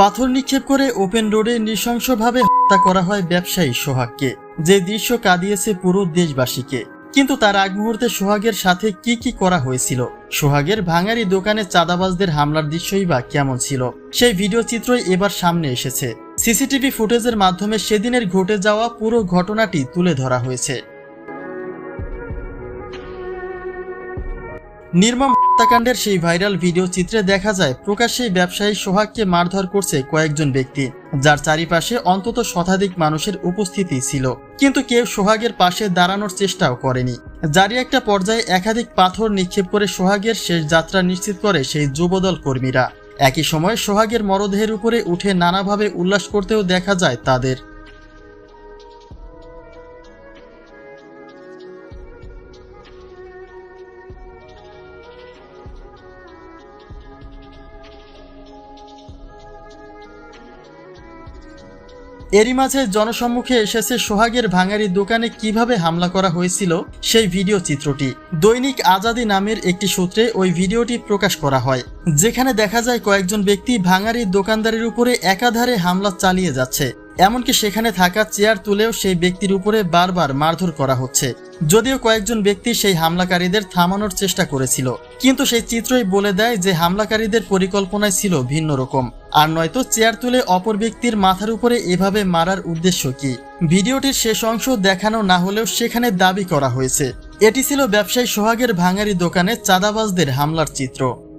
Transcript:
পাথর নিক্ষেপ করে ওপেন রোডে নৃশংসভাবে হত্যা করা হয় ব্যবসায়ী সোহাগকে। যে দৃশ্য কাঁদিয়েছে পুরো দেশবাসীকে। কিন্তু তার আগ মুহূর্তে সোহাগের সাথে কি কি করা হয়েছিল? সোহাগের ভাঙারি দোকানে চাঁদাবাজদের হামলার দৃশ্যই বা কেমন ছিল? সেই ভিডিও চিত্রই এবার সামনে এসেছে। সিসিটিভি ফুটেজের মাধ্যমে সেদিনের ঘটে যাওয়া পুরো ঘটনাটি তুলে ধরা হয়েছে। নির্মম হত্যাকাণ্ডের সেই ভাইরাল ভিডিও চিত্রে দেখা যায়, প্রকাশ্যে ব্যবসায়ী সোহাগকে মারধর করছে কয়েকজন ব্যক্তি, যার চারিপাশে অন্তত শতাধিক মানুষের উপস্থিতি ছিল। কিন্তু কেউ সোহাগের পাশে দাঁড়ানোর চেষ্টাও করেনি। যারই একটা পর্যায়ে একাধিক পাথর নিক্ষেপ করে সোহাগের শেষ যাত্রা নিশ্চিত করে সেই যুবদল কর্মীরা। একই সময় সোহাগের মরদেহের উপরে উঠে নানাভাবে উল্লাস করতেও দেখা যায় তাদের। এরই মাঝে জনসম্মুখে এসেছে সোহাগের ভাঙারি দোকানে কীভাবে হামলা করা হয়েছিল সেই ভিডিও চিত্রটি। দৈনিক আজাদি নামের একটি সূত্রে ওই ভিডিওটি প্রকাশ করা হয়, যেখানে দেখা যায় কয়েকজন ব্যক্তি ভাঙারি দোকানদারের উপরে একাধারে হামলা চালিয়ে যাচ্ছে। এমনকি সেখানে থাকা চেয়ার তুলেও সেই ব্যক্তির উপরে বারবার মারধর করা হচ্ছে। যদিও কয়েকজন ব্যক্তি সেই হামলাকারীদের থামানোর চেষ্টা করেছিল, কিন্তু সেই চিত্রই বলে দেয় যে হামলাকারীদের পরিকল্পনায় ছিল ভিন্ন রকম। আর নয়তো চেয়ার তুলে অপর ব্যক্তির মাথার উপরে এভাবে মারার উদ্দেশ্য কি? ভিডিওটির শেষ অংশ দেখানো না হলেও সেখানে দাবি করা হয়েছে। এটি ছিল ব্যবসায়ী সোহাগের ভাঙারি দোকানে চাঁদাবাজদের হামলার চিত্র।